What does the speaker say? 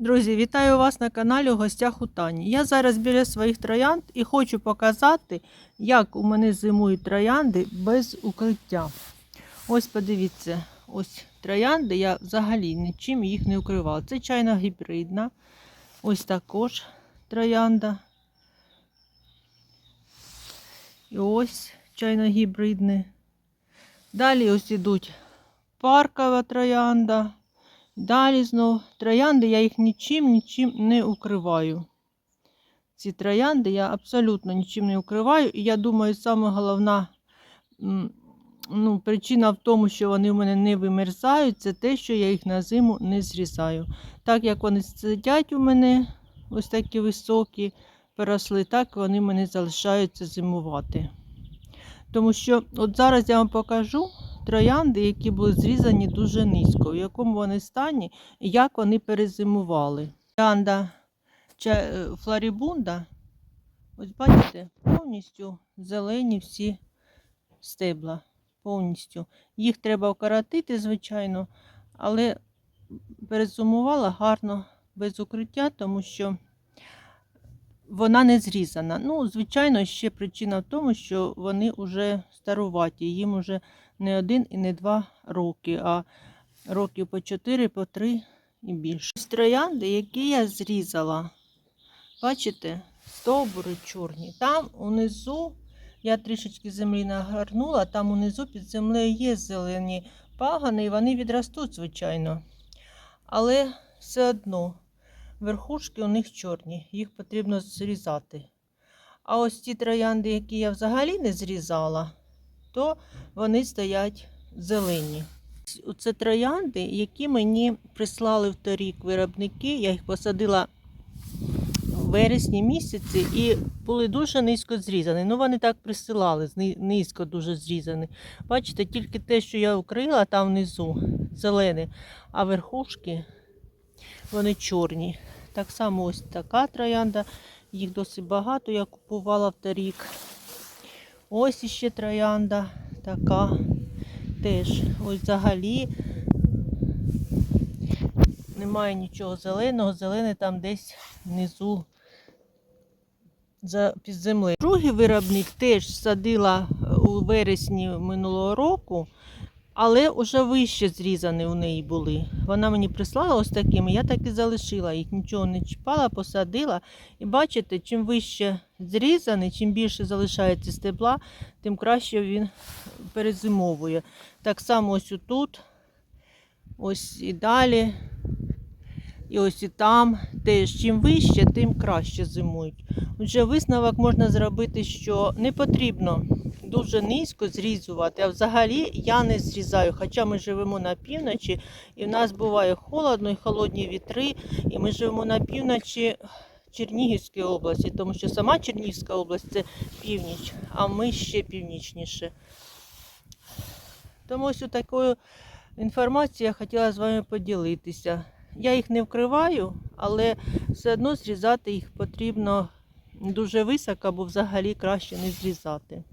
Друзі, вітаю вас на каналі у гостях у Тані. Я зараз біля своїх троянд і хочу показати, як у мене зимують троянди без укриття. Ось подивіться, ось троянди, я взагалі нічим їх не укривала. Це чайна гібридна. Ось також троянда. І ось чайно гібридне. Далі ось ідуть паркова троянда. Далі знов троянди, я їх нічим, нічим не укриваю. Ці троянди я абсолютно нічим не укриваю. І я думаю, саме головна ну, причина в тому, що вони в мене не вимерзають, це те, що я їх на зиму не зрізаю. Так як вони сидять у мене, ось такі високі, переросли, так вони в мене залишаються зимувати. Тому що от зараз я вам покажу троянди, які були зрізані дуже низько, в якому вони стані і як вони перезимували. Троянда е, флорібунда, ось бачите, повністю зелені всі стебла. Повністю. Їх треба окоротити, звичайно, але перезимувала гарно без укриття, тому що вона не зрізана. Ну, звичайно, ще причина в тому, що вони вже старуваті, їм вже не один і не два роки, а років по чотири, по три і більше. Ось троянди, які я зрізала, бачите, стовбури чорні. Там унизу я трішечки землі нагорнула, там унизу під землею є зелені пагани, і вони відростуть, звичайно. Але все одно верхушки у них чорні, їх потрібно зрізати. А ось ті троянди, які я взагалі не зрізала, то вони стоять зелені. Це троянди, які мені прислали вторік виробники. Я їх посадила в вересні місяці і були дуже низько зрізані. Ну, вони так присилали, низько дуже зрізані. Бачите, тільки те, що я укрила там внизу, зелене, а верхушки вони чорні. Так само ось така троянда, їх досить багато, я купувала вторік. Ось іще троянда така теж. Ось взагалі немає нічого зеленого, зелене там десь внизу за під землею. Другий виробник теж садила у вересні минулого року, але вже вище зрізані у неї були. Вона мені прислала ось такими, я так і залишила їх, нічого не чіпала, посадила. І бачите, чим вище зрізаний, чим більше залишається стебла, тим краще він перезимовує. Так само ось тут, ось і далі. І ось і там теж чим вище, тим краще зимують. Отже, висновок можна зробити, що не потрібно дуже низько зрізувати, а взагалі я не зрізаю. Хоча ми живемо на півночі, і в нас буває холодно і холодні вітри, і ми живемо на півночі Чернігівської області, тому що сама Чернігівська область це північ, а ми ще північніше. Тому ось такою інформацією я хотіла з вами поділитися. Я їх не вкриваю, але все одно зрізати їх потрібно дуже високо, бо взагалі краще не зрізати.